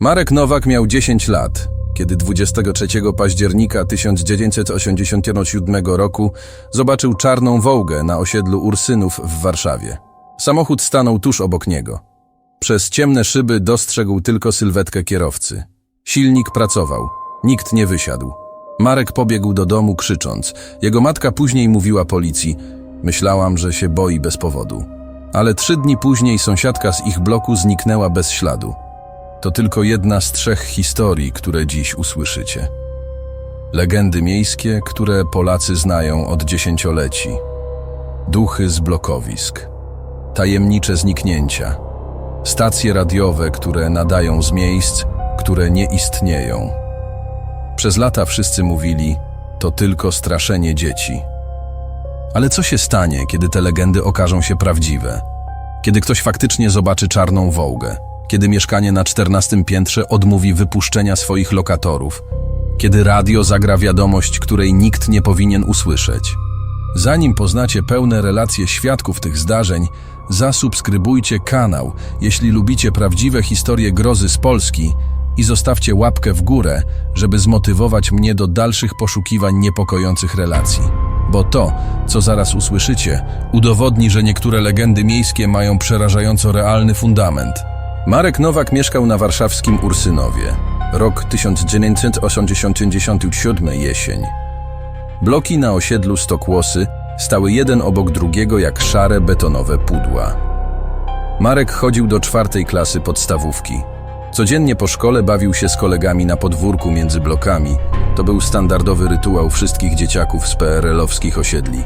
Marek Nowak miał 10 lat, kiedy 23 października 1987 roku zobaczył czarną wołgę na osiedlu Ursynów w Warszawie. Samochód stanął tuż obok niego. Przez ciemne szyby dostrzegł tylko sylwetkę kierowcy. Silnik pracował, nikt nie wysiadł. Marek pobiegł do domu krzycząc. Jego matka później mówiła policji: Myślałam, że się boi bez powodu. Ale trzy dni później sąsiadka z ich bloku zniknęła bez śladu. To tylko jedna z trzech historii, które dziś usłyszycie. Legendy miejskie, które Polacy znają od dziesięcioleci. Duchy z blokowisk. Tajemnicze zniknięcia. Stacje radiowe, które nadają z miejsc, które nie istnieją. Przez lata wszyscy mówili, to tylko straszenie dzieci. Ale co się stanie, kiedy te legendy okażą się prawdziwe? Kiedy ktoś faktycznie zobaczy czarną wołgę? Kiedy mieszkanie na czternastym piętrze odmówi wypuszczenia swoich lokatorów? Kiedy radio zagra wiadomość, której nikt nie powinien usłyszeć? Zanim poznacie pełne relacje świadków tych zdarzeń, zasubskrybujcie kanał, jeśli lubicie prawdziwe historie grozy z Polski i zostawcie łapkę w górę, żeby zmotywować mnie do dalszych poszukiwań niepokojących relacji. Bo to, co zaraz usłyszycie, udowodni, że niektóre legendy miejskie mają przerażająco realny fundament. Marek Nowak mieszkał na warszawskim Ursynowie. Rok 1987 jesień. Bloki na osiedlu Stokłosy stały jeden obok drugiego jak szare betonowe pudła. Marek chodził do czwartej klasy podstawówki. Codziennie po szkole bawił się z kolegami na podwórku między blokami. To był standardowy rytuał wszystkich dzieciaków z PRL-owskich osiedli.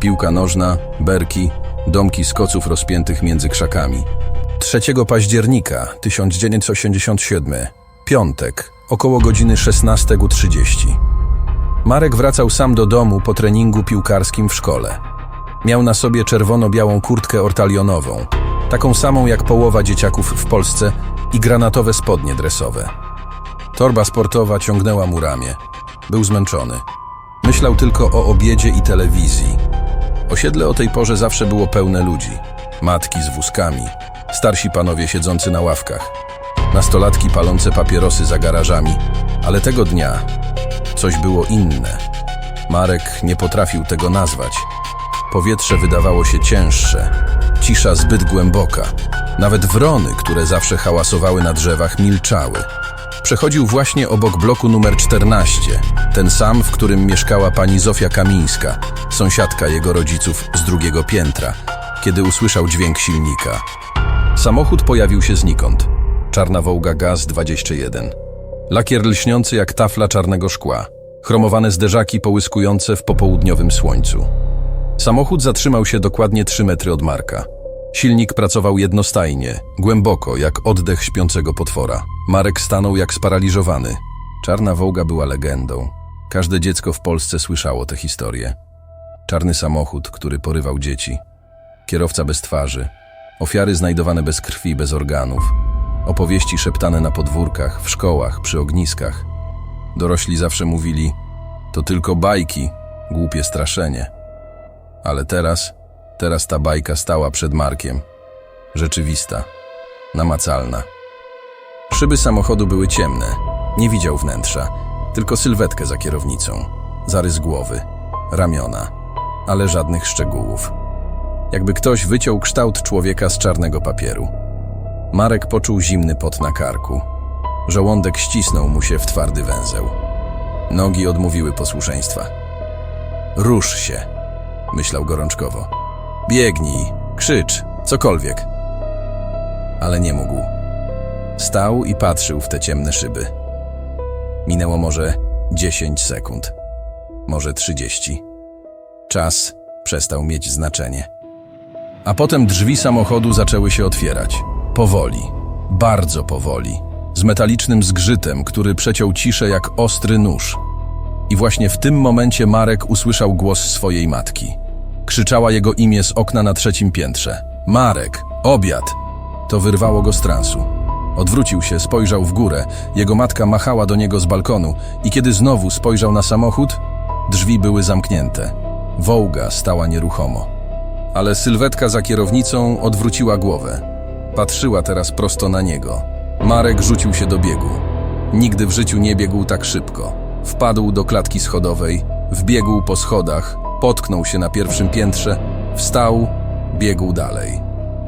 Piłka nożna, berki, domki z koców rozpiętych między krzakami. 3 października 1987, piątek, około godziny 16.30. Marek wracał sam do domu po treningu piłkarskim w szkole. Miał na sobie czerwono-białą kurtkę ortalionową, taką samą jak połowa dzieciaków w Polsce i granatowe spodnie dresowe. Torba sportowa ciągnęła mu ramię. Był zmęczony. Myślał tylko o obiedzie i telewizji. Osiedle o tej porze zawsze było pełne ludzi. Matki z wózkami, starsi panowie siedzący na ławkach, nastolatki palące papierosy za garażami, ale tego dnia coś było inne. Marek nie potrafił tego nazwać. Powietrze wydawało się cięższe, cisza zbyt głęboka. Nawet wrony, które zawsze hałasowały na drzewach, milczały. Przechodził właśnie obok bloku numer 14, ten sam, w którym mieszkała pani Zofia Kamińska, sąsiadka jego rodziców z drugiego piętra, kiedy usłyszał dźwięk silnika. Samochód pojawił się znikąd. Czarna Wołga Gaz 21. Lakier lśniący jak tafla czarnego szkła. Chromowane zderzaki połyskujące w popołudniowym słońcu. Samochód zatrzymał się dokładnie 3 metry od Marka. Silnik pracował jednostajnie, głęboko, jak oddech śpiącego potwora. Marek stanął jak sparaliżowany. Czarna Wołga była legendą. Każde dziecko w Polsce słyszało tę historię. Czarny samochód, który porywał dzieci. Kierowca bez twarzy. Ofiary znajdowane bez krwi, bez organów. Opowieści szeptane na podwórkach, w szkołach, przy ogniskach. Dorośli zawsze mówili: To tylko bajki, głupie straszenie. Ale teraz, teraz ta bajka stała przed Markiem. Rzeczywista, namacalna. Szyby samochodu były ciemne. Nie widział wnętrza, tylko sylwetkę za kierownicą, zarys głowy, ramiona, ale żadnych szczegółów. Jakby ktoś wyciął kształt człowieka z czarnego papieru. Marek poczuł zimny pot na karku. Żołądek ścisnął mu się w twardy węzeł. Nogi odmówiły posłuszeństwa. Rusz się, myślał gorączkowo. Biegnij, krzycz, cokolwiek. Ale nie mógł. Stał i patrzył w te ciemne szyby. Minęło może 10 sekund, może 30. Czas przestał mieć znaczenie. A potem drzwi samochodu zaczęły się otwierać. Powoli, bardzo powoli, z metalicznym zgrzytem, który przeciął ciszę jak ostry nóż. I właśnie w tym momencie Marek usłyszał głos swojej matki. Krzyczała jego imię z okna na trzecim piętrze. Marek, obiad! To wyrwało go z transu. Odwrócił się, spojrzał w górę. Jego matka machała do niego z balkonu i kiedy znowu spojrzał na samochód, drzwi były zamknięte. Wołga stała nieruchomo. Ale sylwetka za kierownicą odwróciła głowę. Patrzyła teraz prosto na niego. Marek rzucił się do biegu. Nigdy w życiu nie biegł tak szybko. Wpadł do klatki schodowej, wbiegł po schodach, potknął się na pierwszym piętrze, wstał, biegł dalej.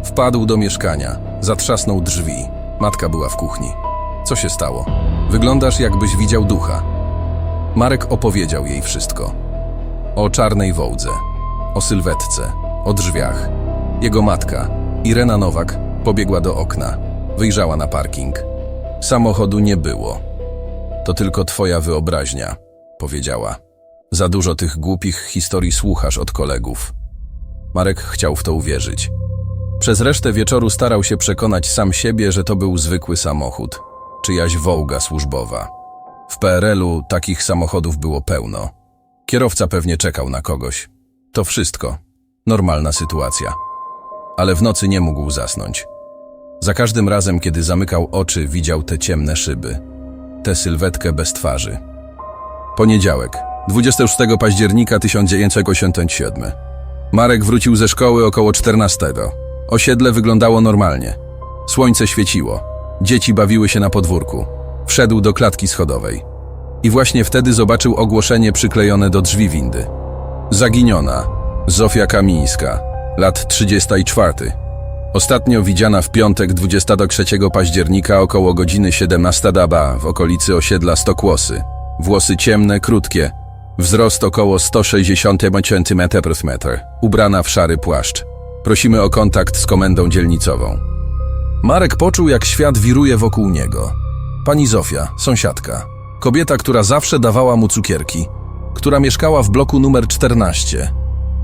Wpadł do mieszkania, zatrzasnął drzwi. Matka była w kuchni. Co się stało? Wyglądasz, jakbyś widział ducha. Marek opowiedział jej wszystko. O czarnej wołdze, o sylwetce, o drzwiach. Jego matka, Irena Nowak, pobiegła do okna. Wyjrzała na parking. Samochodu nie było. To tylko twoja wyobraźnia, powiedziała. Za dużo tych głupich historii słuchasz od kolegów. Marek chciał w to uwierzyć. Przez resztę wieczoru starał się przekonać sam siebie, że to był zwykły samochód, czyjaś wołga służbowa. W PRL-u takich samochodów było pełno. Kierowca pewnie czekał na kogoś. To wszystko. Normalna sytuacja. Ale w nocy nie mógł zasnąć. Za każdym razem, kiedy zamykał oczy, widział te ciemne szyby. Tę sylwetkę bez twarzy. Poniedziałek, 26 października 1987. Marek wrócił ze szkoły około 14. Osiedle wyglądało normalnie. Słońce świeciło. Dzieci bawiły się na podwórku. Wszedł do klatki schodowej. I właśnie wtedy zobaczył ogłoszenie przyklejone do drzwi windy. Zaginiona. Zofia Kamińska. Lat 34. Ostatnio widziana w piątek 23 października około godziny 17 daba w okolicy osiedla Stokłosy. Włosy ciemne, krótkie. Wzrost około 160 cm. Ubrana w szary płaszcz. Prosimy o kontakt z komendą dzielnicową. Marek poczuł, jak świat wiruje wokół niego. Pani Zofia, sąsiadka. Kobieta, która zawsze dawała mu cukierki. Która mieszkała w bloku numer 14.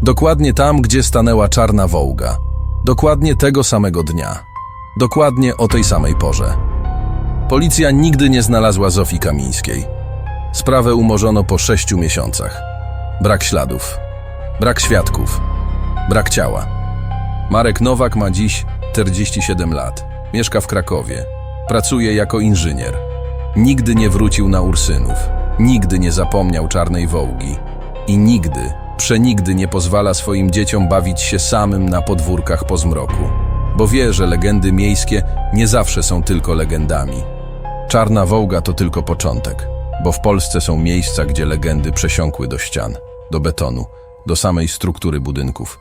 Dokładnie tam, gdzie stanęła czarna wołga. Dokładnie tego samego dnia. Dokładnie o tej samej porze. Policja nigdy nie znalazła Zofii Kamińskiej. Sprawę umorzono po sześciu miesiącach. Brak śladów. Brak świadków. Brak ciała. Marek Nowak ma dziś 47 lat. Mieszka w Krakowie. Pracuje jako inżynier. Nigdy nie wrócił na Ursynów. Nigdy nie zapomniał czarnej wołgi. I nigdy, przenigdy nie pozwala swoim dzieciom bawić się samym na podwórkach po zmroku. Bo wie, że legendy miejskie nie zawsze są tylko legendami. Czarna wołga to tylko początek, bo w Polsce są miejsca, gdzie legendy przesiąkły do ścian, do betonu, do samej struktury budynków.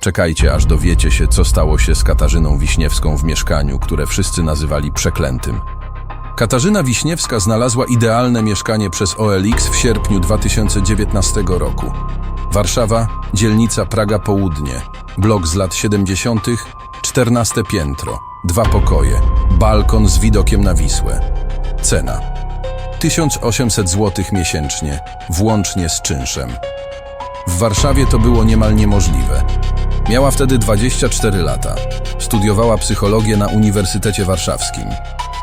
Czekajcie, aż dowiecie się, co stało się z Katarzyną Wiśniewską w mieszkaniu, które wszyscy nazywali przeklętym. Katarzyna Wiśniewska znalazła idealne mieszkanie przez OLX w sierpniu 2019 roku. Warszawa, dzielnica Praga Południe, blok z lat 70., 14 piętro, dwa pokoje, balkon z widokiem na Wisłę. Cena 1800 zł miesięcznie, włącznie z czynszem. W Warszawie to było niemal niemożliwe. Miała wtedy 24 lata. Studiowała psychologię na Uniwersytecie Warszawskim.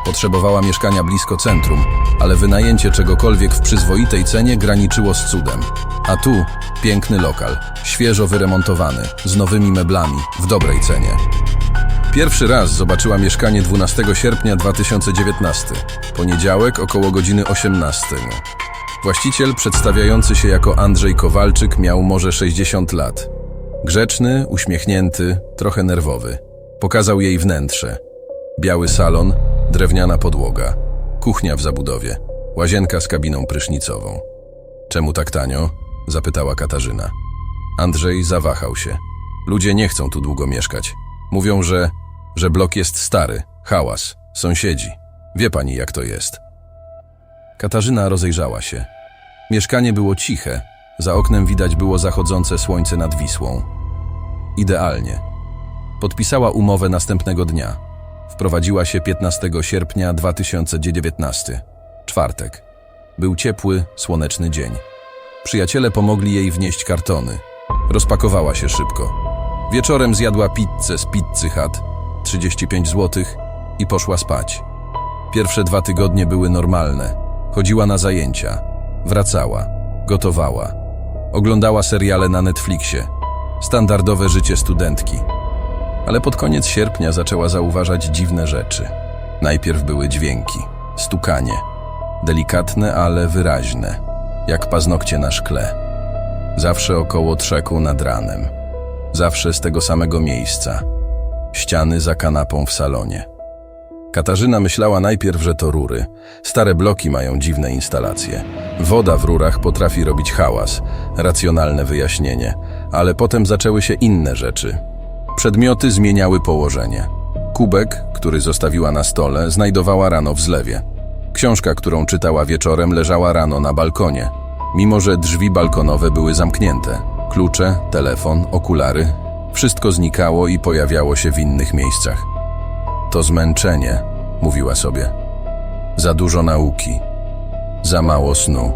Potrzebowała mieszkania blisko centrum, ale wynajęcie czegokolwiek w przyzwoitej cenie graniczyło z cudem. A tu piękny lokal, świeżo wyremontowany, z nowymi meblami, w dobrej cenie. Pierwszy raz zobaczyła mieszkanie 12 sierpnia 2019, poniedziałek około godziny 18. Właściciel, przedstawiający się jako Andrzej Kowalczyk, miał może 60 lat. Grzeczny, uśmiechnięty, trochę nerwowy. Pokazał jej wnętrze. Biały salon, drewniana podłoga, kuchnia w zabudowie, łazienka z kabiną prysznicową. Czemu tak tanio? Zapytała Katarzyna. Andrzej zawahał się. Ludzie nie chcą tu długo mieszkać. Mówią, że, że blok jest stary, hałas, sąsiedzi. Wie pani, jak to jest. Katarzyna rozejrzała się. Mieszkanie było ciche, za oknem widać było zachodzące słońce nad Wisłą. Idealnie. Podpisała umowę następnego dnia. Wprowadziła się 15 sierpnia 2019. Czwartek. Był ciepły, słoneczny dzień. Przyjaciele pomogli jej wnieść kartony. Rozpakowała się szybko. Wieczorem zjadła pizzę z pizzy Hut, 35 zł, i poszła spać. Pierwsze dwa tygodnie były normalne. Chodziła na zajęcia, wracała, gotowała. Oglądała seriale na Netflixie. Standardowe życie studentki. Ale pod koniec sierpnia zaczęła zauważać dziwne rzeczy. Najpierw były dźwięki, stukanie. Delikatne, ale wyraźne, jak paznokcie na szkle. Zawsze około trzeku nad ranem. Zawsze z tego samego miejsca. Ściany za kanapą w salonie. Katarzyna myślała najpierw, że to rury. Stare bloki mają dziwne instalacje. Woda w rurach potrafi robić hałas. Racjonalne wyjaśnienie. Ale potem zaczęły się inne rzeczy. Przedmioty zmieniały położenie. Kubek, który zostawiła na stole, znajdowała rano w zlewie. Książka, którą czytała wieczorem, leżała rano na balkonie. Mimo, że drzwi balkonowe były zamknięte. Klucze, telefon, okulary. Wszystko znikało i pojawiało się w innych miejscach. To zmęczenie, mówiła sobie. Za dużo nauki. Za mało snu.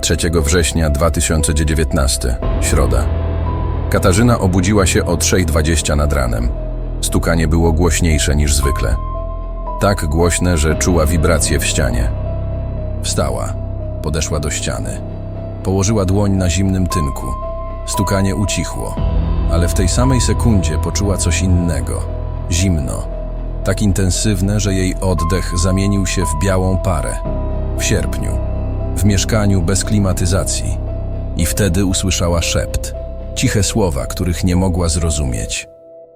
3 września 2019, środa. Katarzyna obudziła się o 3.20 nad ranem. Stukanie było głośniejsze niż zwykle. Tak głośne, że czuła wibracje w ścianie. Wstała, podeszła do ściany. Położyła dłoń na zimnym tynku. Stukanie ucichło, ale w tej samej sekundzie poczuła coś innego. Zimno. Tak intensywne, że jej oddech zamienił się w białą parę. W sierpniu. W mieszkaniu bez klimatyzacji. I wtedy usłyszała szept. Ciche słowa, których nie mogła zrozumieć.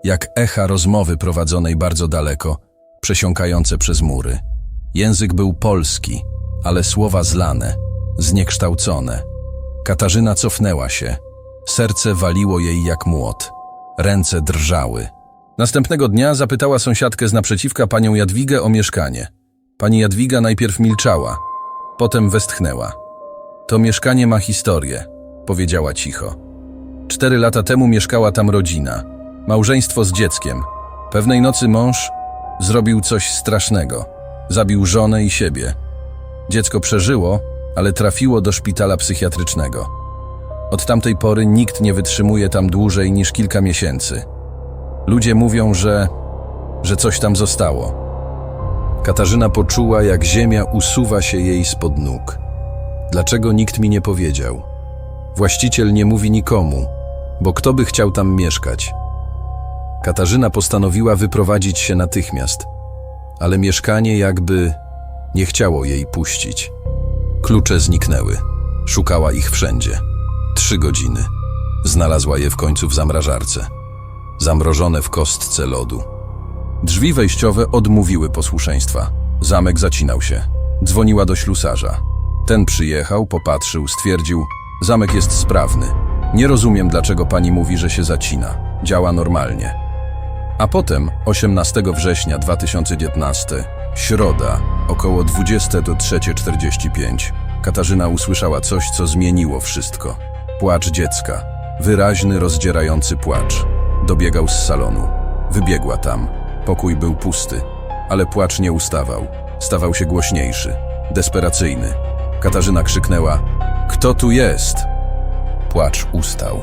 Jak echa rozmowy prowadzonej bardzo daleko, przesiąkające przez mury. Język był polski, ale słowa zlane, zniekształcone. Katarzyna cofnęła się. Serce waliło jej jak młot. Ręce drżały. Następnego dnia zapytała sąsiadkę z naprzeciwka panią Jadwigę o mieszkanie. Pani Jadwiga najpierw milczała, potem westchnęła. To mieszkanie ma historię, powiedziała cicho. Cztery lata temu mieszkała tam rodzina, małżeństwo z dzieckiem. Pewnej nocy mąż zrobił coś strasznego. Zabił żonę i siebie. Dziecko przeżyło, ale trafiło do szpitala psychiatrycznego. Od tamtej pory nikt nie wytrzymuje tam dłużej niż kilka miesięcy. Ludzie mówią, że, że coś tam zostało. Katarzyna poczuła, jak ziemia usuwa się jej spod nóg. Dlaczego nikt mi nie powiedział? Właściciel nie mówi nikomu, bo kto by chciał tam mieszkać? Katarzyna postanowiła wyprowadzić się natychmiast, ale mieszkanie jakby nie chciało jej puścić. Klucze zniknęły. Szukała ich wszędzie. Trzy godziny. Znalazła je w końcu w zamrażarce zamrożone w kostce lodu. Drzwi wejściowe odmówiły posłuszeństwa. Zamek zacinał się. Dzwoniła do ślusarza. Ten przyjechał, popatrzył, stwierdził: Zamek jest sprawny. Nie rozumiem, dlaczego pani mówi, że się zacina. Działa normalnie. A potem, 18 września 2019, środa, około 20 do 3.45, Katarzyna usłyszała coś, co zmieniło wszystko. Płacz dziecka. Wyraźny, rozdzierający płacz. Dobiegał z salonu. Wybiegła tam. Pokój był pusty, ale płacz nie ustawał. Stawał się głośniejszy, desperacyjny. Katarzyna krzyknęła: Kto tu jest? Płacz ustał.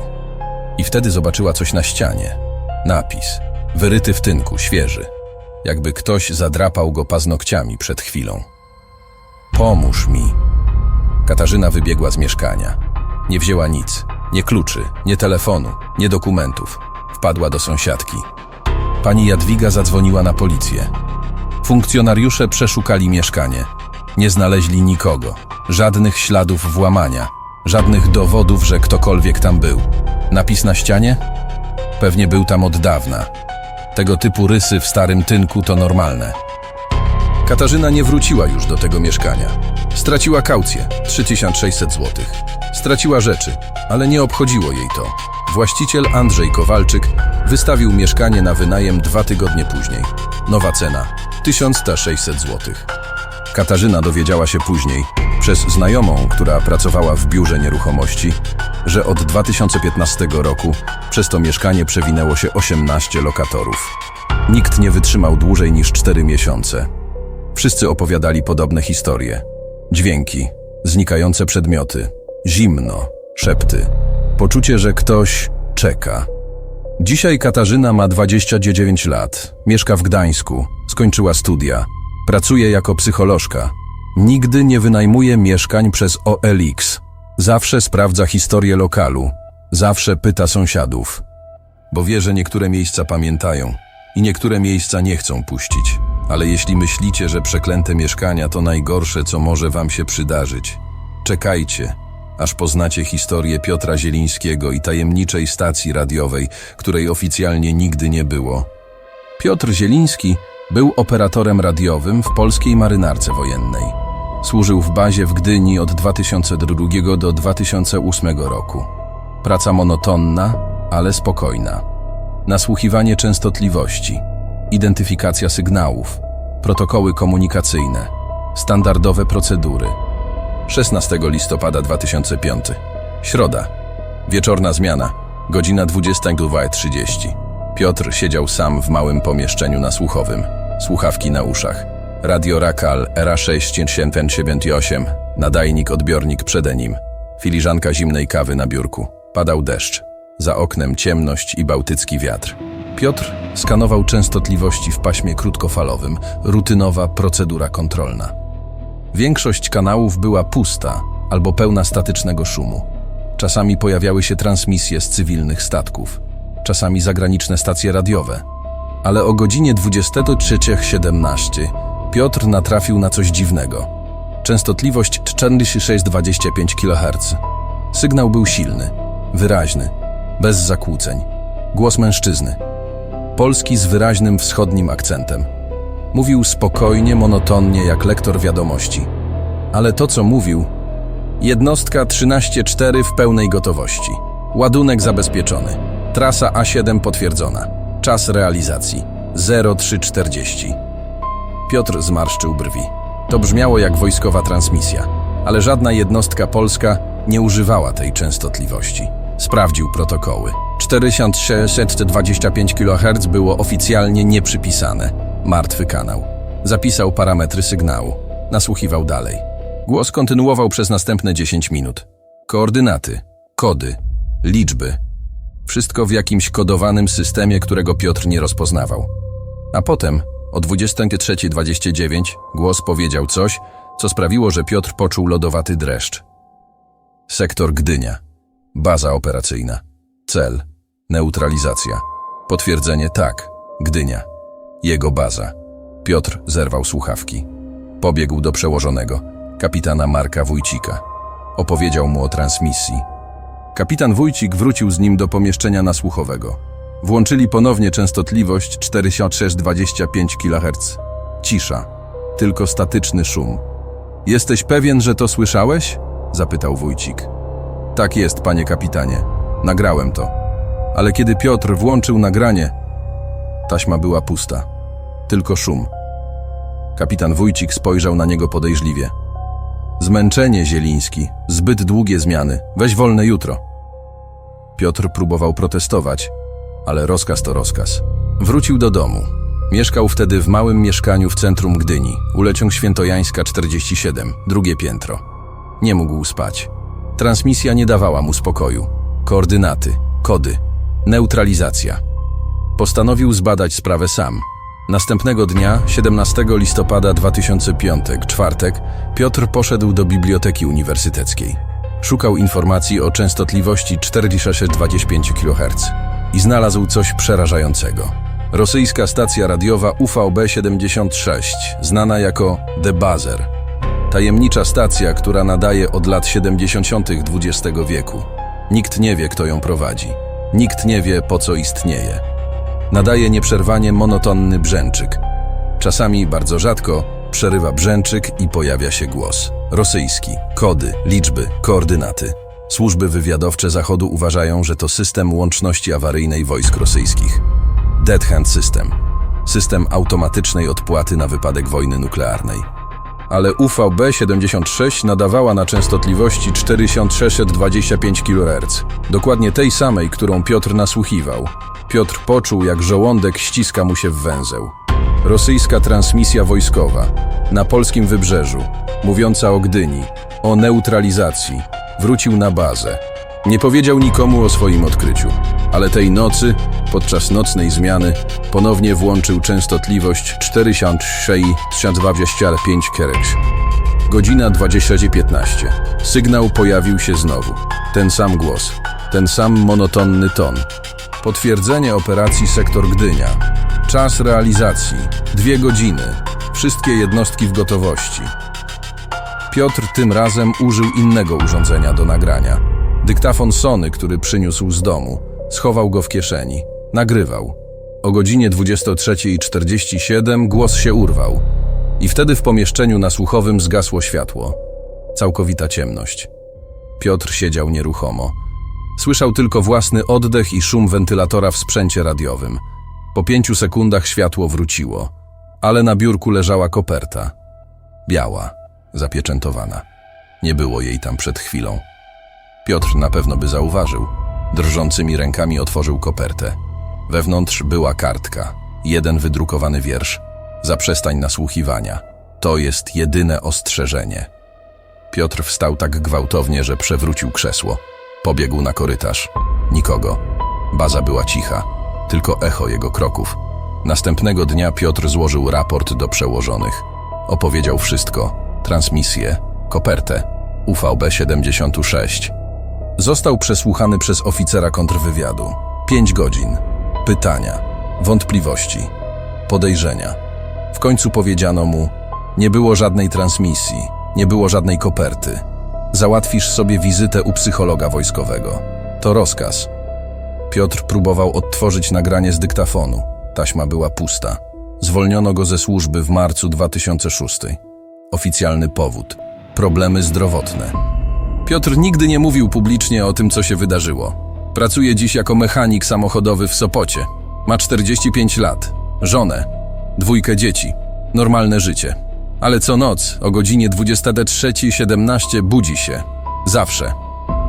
I wtedy zobaczyła coś na ścianie. Napis, wyryty w tynku, świeży. Jakby ktoś zadrapał go paznokciami przed chwilą. Pomóż mi. Katarzyna wybiegła z mieszkania. Nie wzięła nic. Nie kluczy, nie telefonu, nie dokumentów. Wpadła do sąsiadki. Pani Jadwiga zadzwoniła na policję. Funkcjonariusze przeszukali mieszkanie. Nie znaleźli nikogo, żadnych śladów włamania, żadnych dowodów, że ktokolwiek tam był. Napis na ścianie? Pewnie był tam od dawna. Tego typu rysy w starym tynku to normalne. Katarzyna nie wróciła już do tego mieszkania. Straciła kaucję 3600 zł. Straciła rzeczy, ale nie obchodziło jej to. Właściciel Andrzej Kowalczyk wystawił mieszkanie na wynajem dwa tygodnie później. Nowa cena 1600 zł. Katarzyna dowiedziała się później, przez znajomą, która pracowała w biurze nieruchomości, że od 2015 roku przez to mieszkanie przewinęło się 18 lokatorów. Nikt nie wytrzymał dłużej niż 4 miesiące. Wszyscy opowiadali podobne historie. Dźwięki, znikające przedmioty, zimno, szepty. Poczucie, że ktoś czeka. Dzisiaj Katarzyna ma 29 lat, mieszka w Gdańsku, skończyła studia, pracuje jako psycholożka. Nigdy nie wynajmuje mieszkań przez OLX. Zawsze sprawdza historię lokalu, zawsze pyta sąsiadów, bo wie, że niektóre miejsca pamiętają i niektóre miejsca nie chcą puścić. Ale jeśli myślicie, że przeklęte mieszkania to najgorsze, co może wam się przydarzyć, czekajcie, aż poznacie historię Piotra Zielińskiego i tajemniczej stacji radiowej, której oficjalnie nigdy nie było. Piotr Zieliński Był operatorem radiowym w polskiej marynarce wojennej. Służył w bazie w Gdyni od 2002 do 2008 roku. Praca monotonna, ale spokojna. Nasłuchiwanie częstotliwości, identyfikacja sygnałów, protokoły komunikacyjne, standardowe procedury. 16 listopada 2005. Środa. Wieczorna zmiana. Godzina 22.30. Piotr siedział sam w małym pomieszczeniu nasłuchowym. Słuchawki na uszach. Radio Rakal Era 6778. Nadajnik, odbiornik przede nim. Filiżanka zimnej kawy na biurku. Padał deszcz. Za oknem ciemność i bałtycki wiatr. Piotr skanował częstotliwości w paśmie krótkofalowym. Rutynowa procedura kontrolna. Większość kanałów była pusta albo pełna statycznego szumu. Czasami pojawiały się transmisje z cywilnych statków, czasami zagraniczne stacje radiowe. Ale o godzinie 23.17 Piotr natrafił na coś dziwnego. Częstotliwość 4625 kHz. Sygnał był silny, wyraźny, bez zakłóceń. Głos mężczyzny. Polski z wyraźnym wschodnim akcentem. Mówił spokojnie, monotonnie, jak lektor wiadomości. Ale to, co mówił, jednostka 13.4 w pełnej gotowości. Ładunek zabezpieczony. Trasa A7 potwierdzona. Czas realizacji 0340. Piotr zmarszczył brwi. To brzmiało jak wojskowa transmisja, ale żadna jednostka polska nie używała tej częstotliwości. Sprawdził protokoły. 4625 kHz było oficjalnie nieprzypisane. Martwy kanał. Zapisał parametry sygnału. Nasłuchiwał dalej. Głos kontynuował przez następne 10 minut. Koordynaty, kody, liczby. Wszystko w jakimś kodowanym systemie, którego Piotr nie rozpoznawał. A potem, o 23.29, głos powiedział coś, co sprawiło, że Piotr poczuł lodowaty dreszcz. Sektor Gdynia. Baza operacyjna. Cel. Neutralizacja. Potwierdzenie tak. Gdynia. Jego baza. Piotr zerwał słuchawki. Pobiegł do przełożonego, kapitana Marka Wójcika. Opowiedział mu o transmisji. Kapitan Wójcik wrócił z nim do pomieszczenia nasłuchowego. Włączyli ponownie częstotliwość 4625 kHz. Cisza. Tylko statyczny szum. Jesteś pewien, że to słyszałeś? Zapytał Wójcik. Tak jest, panie kapitanie. Nagrałem to. Ale kiedy Piotr włączył nagranie, taśma była pusta. Tylko szum. Kapitan Wójcik spojrzał na niego podejrzliwie. Zmęczenie, Zieliński. Zbyt długie zmiany. Weź wolne jutro. Piotr próbował protestować, ale rozkaz to rozkaz. Wrócił do domu. Mieszkał wtedy w małym mieszkaniu w centrum Gdyni, uleciąg Świętojańska 47, drugie piętro. Nie mógł spać. Transmisja nie dawała mu spokoju. Koordynaty, kody, neutralizacja. Postanowił zbadać sprawę sam. Następnego dnia, 17 listopada 2005, czwartek, Piotr poszedł do Biblioteki Uniwersyteckiej. Szukał informacji o częstotliwości 4625 kHz i znalazł coś przerażającego. Rosyjska stacja radiowa UVB-76, znana jako The Buzzer. Tajemnicza stacja, która nadaje od lat 70. XX wieku. Nikt nie wie, kto ją prowadzi. Nikt nie wie, po co istnieje. Nadaje nieprzerwanie monotonny brzęczyk. Czasami, bardzo rzadko, przerywa brzęczyk i pojawia się głos. Rosyjski. Kody, liczby, koordynaty. Służby wywiadowcze Zachodu uważają, że to system łączności awaryjnej wojsk rosyjskich. Dead Hand System. System automatycznej odpłaty na wypadek wojny nuklearnej. Ale UVB-76 nadawała na częstotliwości 4625 kHz. Dokładnie tej samej, którą Piotr nasłuchiwał. Piotr poczuł, jak żołądek ściska mu się w węzeł. Rosyjska transmisja wojskowa na polskim wybrzeżu, mówiąca o Gdyni, o neutralizacji, wrócił na bazę. Nie powiedział nikomu o swoim odkryciu, ale tej nocy, podczas nocnej zmiany, ponownie włączył częstotliwość 4625 kHz. Godzina 20.15. Sygnał pojawił się znowu. Ten sam głos, ten sam monotonny ton. Potwierdzenie operacji sektor Gdynia. Czas realizacji dwie godziny. Wszystkie jednostki w gotowości. Piotr tym razem użył innego urządzenia do nagrania. Dyktafon Sony, który przyniósł z domu. Schował go w kieszeni. Nagrywał. O godzinie 23.47 głos się urwał i wtedy w pomieszczeniu nasłuchowym zgasło światło. Całkowita ciemność. Piotr siedział nieruchomo. Słyszał tylko własny oddech i szum wentylatora w sprzęcie radiowym. Po pięciu sekundach światło wróciło, ale na biurku leżała koperta. Biała, zapieczętowana. Nie było jej tam przed chwilą. Piotr na pewno by zauważył. Drżącymi rękami otworzył kopertę. Wewnątrz była kartka, jeden wydrukowany wiersz. Zaprzestań nasłuchiwania. To jest jedyne ostrzeżenie. Piotr wstał tak gwałtownie, że przewrócił krzesło. Pobiegł na korytarz. Nikogo. Baza była cicha, tylko echo jego kroków. Następnego dnia Piotr złożył raport do przełożonych. Opowiedział wszystko: transmisję, kopertę, UVB 76. Został przesłuchany przez oficera kontrwywiadu. Pięć godzin. Pytania, wątpliwości, podejrzenia. W końcu powiedziano mu: Nie było żadnej transmisji, nie było żadnej koperty. Załatwisz sobie wizytę u psychologa wojskowego. To rozkaz. Piotr próbował odtworzyć nagranie z dyktafonu. Taśma była pusta. Zwolniono go ze służby w marcu 2006. Oficjalny powód: problemy zdrowotne. Piotr nigdy nie mówił publicznie o tym, co się wydarzyło. Pracuje dziś jako mechanik samochodowy w Sopocie. Ma 45 lat, żonę, dwójkę dzieci, normalne życie. Ale co noc o godzinie 23.17 budzi się. Zawsze.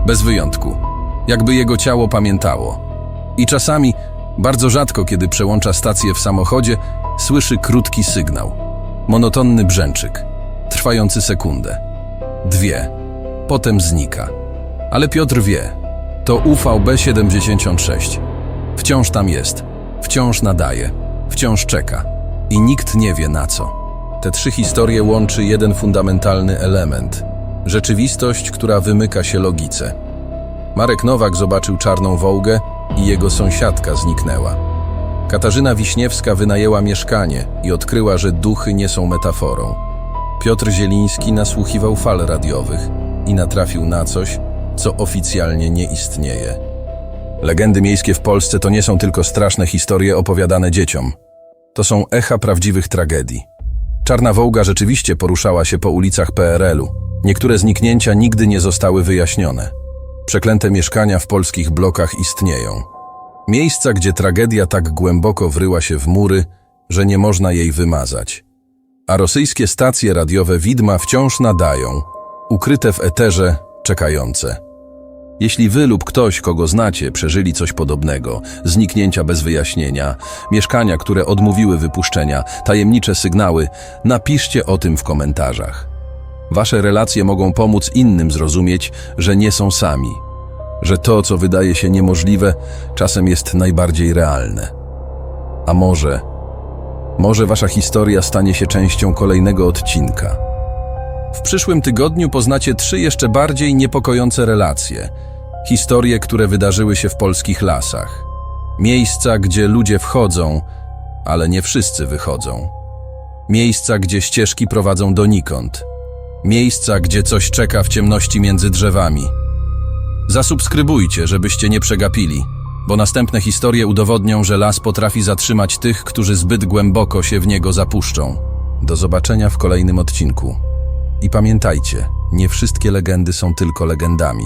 Bez wyjątku. Jakby jego ciało pamiętało. I czasami, bardzo rzadko, kiedy przełącza stację w samochodzie, słyszy krótki sygnał. Monotonny brzęczyk, trwający sekundę. Dwie. Potem znika. Ale Piotr wie, to UVB 76. Wciąż tam jest, wciąż nadaje, wciąż czeka. I nikt nie wie na co. Te trzy historie łączy jeden fundamentalny element rzeczywistość, która wymyka się logice. Marek Nowak zobaczył czarną wołgę i jego sąsiadka zniknęła. Katarzyna Wiśniewska wynajęła mieszkanie i odkryła, że duchy nie są metaforą. Piotr Zieliński nasłuchiwał fal radiowych i natrafił na coś, co oficjalnie nie istnieje. Legendy miejskie w Polsce to nie są tylko straszne historie opowiadane dzieciom. To są echa prawdziwych tragedii. Czarna Wołga rzeczywiście poruszała się po ulicach PRL-u. Niektóre zniknięcia nigdy nie zostały wyjaśnione. Przeklęte mieszkania w polskich blokach istnieją. Miejsca, gdzie tragedia tak głęboko wryła się w mury, że nie można jej wymazać. A rosyjskie stacje radiowe widma wciąż nadają, ukryte w eterze, czekające. Jeśli wy lub ktoś, kogo znacie, przeżyli coś podobnego, zniknięcia bez wyjaśnienia, mieszkania, które odmówiły wypuszczenia, tajemnicze sygnały, napiszcie o tym w komentarzach. Wasze relacje mogą pomóc innym zrozumieć, że nie są sami, że to, co wydaje się niemożliwe, czasem jest najbardziej realne. A może, może wasza historia stanie się częścią kolejnego odcinka. W przyszłym tygodniu poznacie trzy jeszcze bardziej niepokojące relacje. Historie, które wydarzyły się w polskich lasach. Miejsca, gdzie ludzie wchodzą, ale nie wszyscy wychodzą. Miejsca, gdzie ścieżki prowadzą donikąd. Miejsca, gdzie coś czeka w ciemności między drzewami. Zasubskrybujcie, żebyście nie przegapili, bo następne historie udowodnią, że las potrafi zatrzymać tych, którzy zbyt głęboko się w niego zapuszczą. Do zobaczenia w kolejnym odcinku. I pamiętajcie, nie wszystkie legendy są tylko legendami.